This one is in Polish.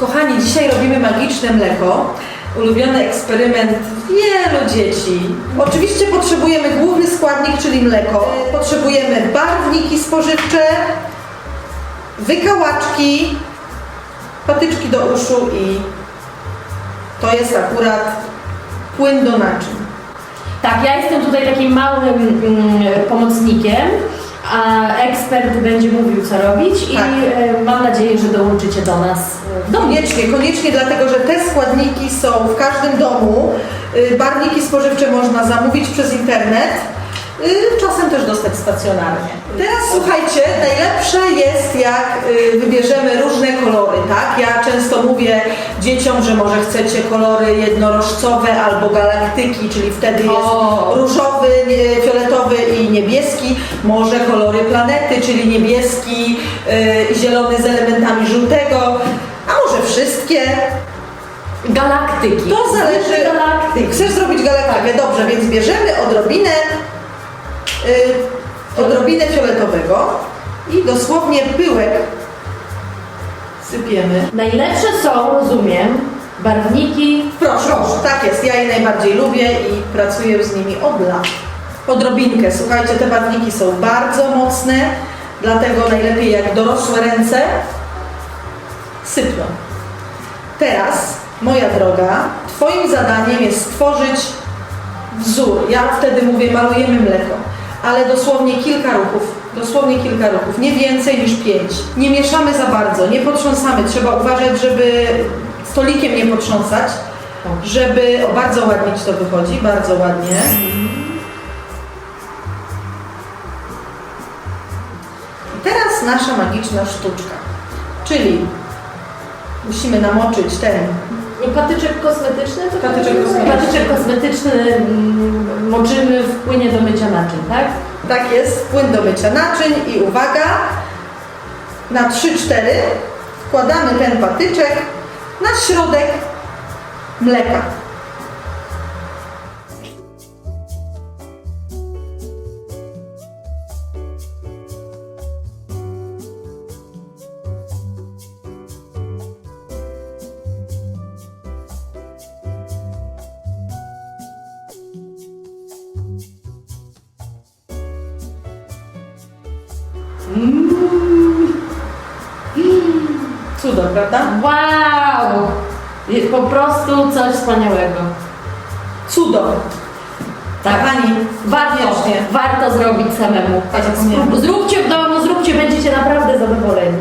Kochani, dzisiaj robimy magiczne mleko. Ulubiony eksperyment wielu dzieci. Oczywiście potrzebujemy główny składnik, czyli mleko. Potrzebujemy barwniki spożywcze, wykałaczki, patyczki do uszu i to jest akurat płyn do naczyń. Tak, ja jestem tutaj takim małym mm, pomocnikiem, a ekspert będzie mówił, co robić i Tak. e, mam nadzieję, że dołączycie do nas e, w domu. Koniecznie, koniecznie, dlatego że te składniki są w każdym domu. Y, Barwniki spożywcze można zamówić przez internet, y, czasem też dostać stacjonarnie. Teraz słuchajcie, najlepsze jest jak y, wybierzemy różne kolory, tak? Ja często mówię dzieciom, że może chcecie kolory jednorożcowe albo galaktyki, czyli wtedy jest O. różowy, fioletowy i niebieski, może kolory planety, czyli niebieski i zielony z elementami żółtego, wszystkie. Galaktyki. To zależy. Galaktyki. Chcesz zrobić galaktykę, dobrze, więc bierzemy odrobinę, y, odrobinę fioletowego i dosłownie pyłek sypiemy. Najlepsze są, rozumiem, barwniki. Proszę, tak jest, ja je najbardziej lubię i pracuję z nimi od lat. Odrobinkę, słuchajcie, te barwniki są bardzo mocne, dlatego najlepiej jak dorosłe ręce sypną. Teraz, moja droga, Twoim zadaniem jest stworzyć wzór. Ja wtedy mówię, malujemy mleko, ale dosłownie kilka ruchów, dosłownie kilka ruchów, nie więcej niż pięć. Nie mieszamy za bardzo, nie potrząsamy, trzeba uważać, żeby stolikiem nie potrząsać, żeby, o bardzo ładnie Ci to wychodzi, bardzo ładnie. Teraz nasza magiczna sztuczka, czyli musimy namoczyć ten Patyczek kosmetyczny? To Patyczek kosmetyczny. Patyczek kosmetyczny mm, moczymy w płynie do mycia naczyń, tak? Tak jest, płyn do mycia naczyń i uwaga, na 3-4 wkładamy ten patyczek na środek mleka. Cudo, prawda? Wow! Po prostu coś wspaniałego. Cudo. Tak. Kochani, Warto, warto zrobić samemu. Ja zapomniałam. Zróbcie w domu, zróbcie, będziecie naprawdę zadowoleni.